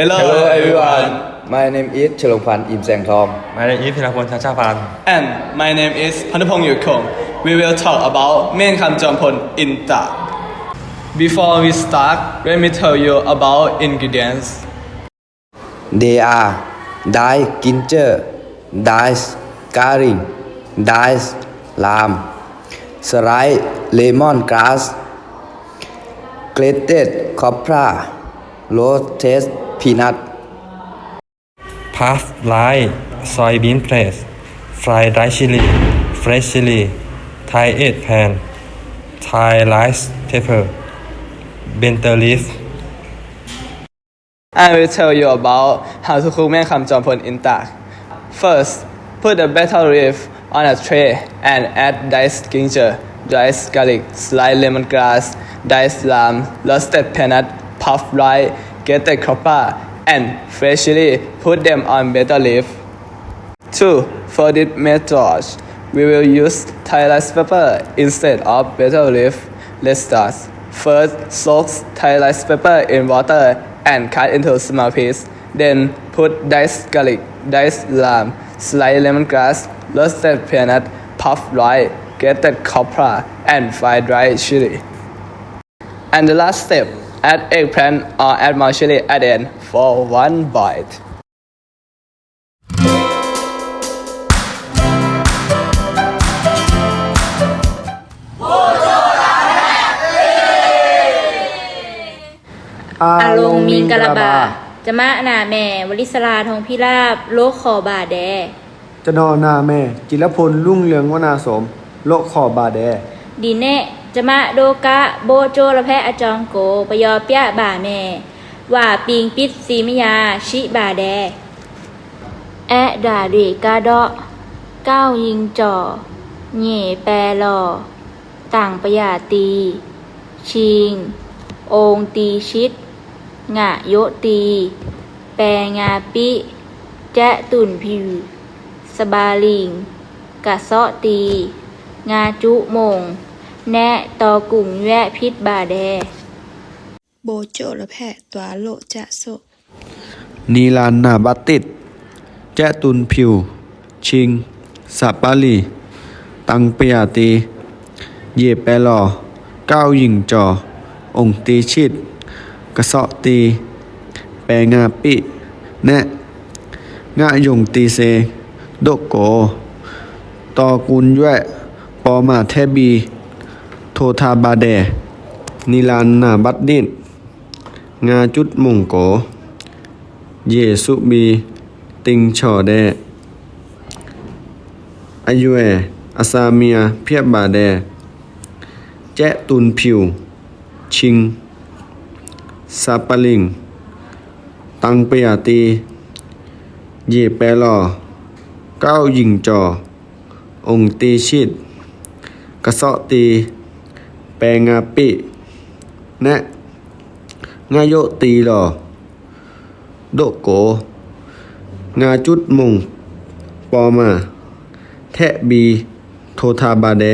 Hello, Hello everyone. My name is ชลงพันธ์อิมแสงทอง My name is พิรพลชาชาพันธ์ And my name is พ a n u p o n g ยุ k o n We will talk about เมนค a m Jampon in Da. Before we start, let me tell you about ingredients. They are Dai i Ginger Dice g a r l i c Dice Lam Slice Lemon Grass Grated Copra Roasted พีนัทพาสไลท์ซอยบีนเพรสฟรายไรชิลีเฟรชชิลีไทยเอทแพนไทยไลซ์เทเปอร์เบนเตอร์ลิฟ I will tell you about how to cook Menkam Jampon in Tak. First, put the b e t t e l leaf on a tray and add diced ginger, diced garlic, sliced lemongrass, diced lamb, roasted peanut, puffed rice, get the copper, and freshly put them on metal leaf. 2. Folded metals. We will use rice paper instead of metal leaf. Let's start. First, soak rice paper in water and cut into small pieces. Then put diced garlic, diced lime, sliced lemongrass, roasted peanut, puffed rice, grated copra, and fried dried chili. And the last step, add eggplant or add m o r c h i l i at the end for one bite. อาลงมิงกะลาบาจะมาหนาแม่วลิสราทองพิราบโลกขอบาแดจะนอนาแม่จิรพลลุ่งเรืองวนาสมโลกขอบาแดดีแน่จะมาโดกะโบโจระแพะอจองโกปยอเปียบ่าแม่ ว่าปิงปิดสีมยา ชิบาแด แอด่าเดกาดาะก้าวยิงจ่อเหย่แปรหล่อต่างปยาตี ชิง องตีชิดงะโยตี แปงาปิ แจตุ่นพิวสบาลิง กะเซาะตี งาจุมงแนะต่อกลุ่มแวะพิษบาแดโบโจและแพะตัวโลจะโสนีลานนาบัติดแจตุนผิว ชิงสับปาลีตังเปียตีเยแปลอก้าวหญิงจอ องตีชิดกระสาะตี แปงาปิแนะงะยงตีเซโดโกตอกุลแวะปอมาแทบีโททาบาเดนิลานนาบัดดินงาจุดมงโก เยสุบี ติงชอแดอายุเออาซาเมีย เพียบบาแด แจะตุนผิว ชิง ซาปลิง ตังเปียตี เยเปลอเก้าหญิงจอ องตีชิดกระสอตีปงาปินงาโยตีหลอ โดโก งาจุดมุงปอมาแทะบี โททาบาแด